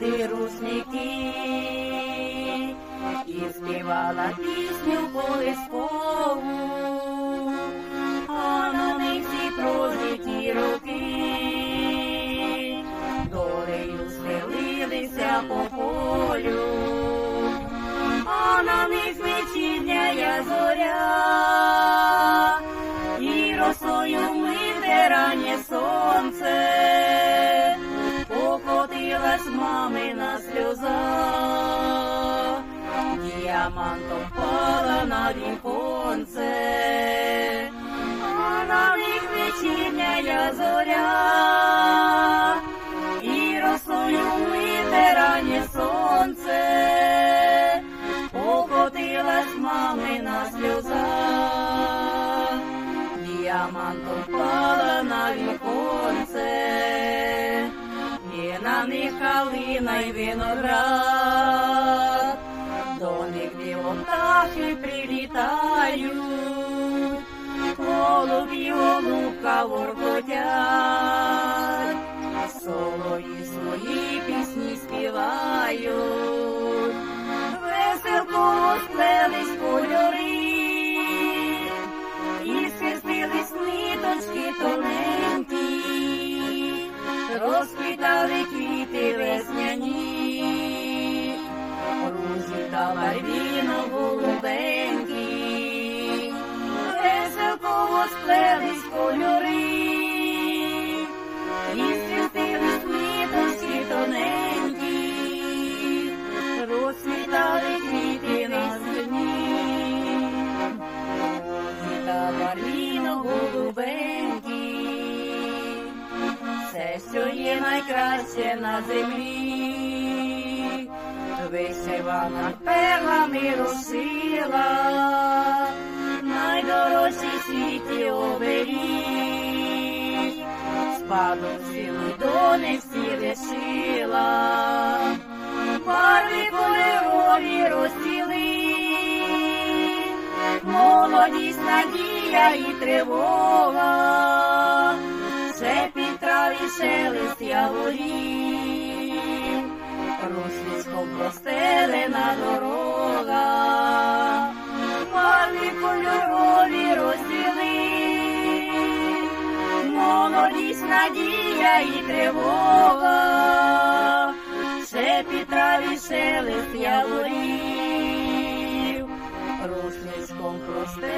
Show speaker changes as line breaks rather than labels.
мати русники, і співала пісню колискову, а на них всі прожиті роки, долею схилилися по покотилась мамина сльоза, діамантом впала на віконце, а на них вечірняя зоря, і росою мите раннє сонце, покотилась мамина сльоза, діамантом впала на віконце, на них калина й виноград, до них білотахи прилітають, голубі голубка воркотять, розітала віно голубенькі, веселко сплелись кольори, і світились ниточки тоненькі, розквітали квіти на землі, розітала віно голубенькі, все, що є найкраще на землі, вишивана перлами розшила, найдорожчі світі оберіг, спадок сили дони всі лишила, барви кольорові розціли, молодість, надія і тривога, шепіт трав і шелест яворів, рушничком простелена дорога, барви кольорові розділи, молодість, надія і тривога, шепіт трав і шелест яворів, рушничком простелена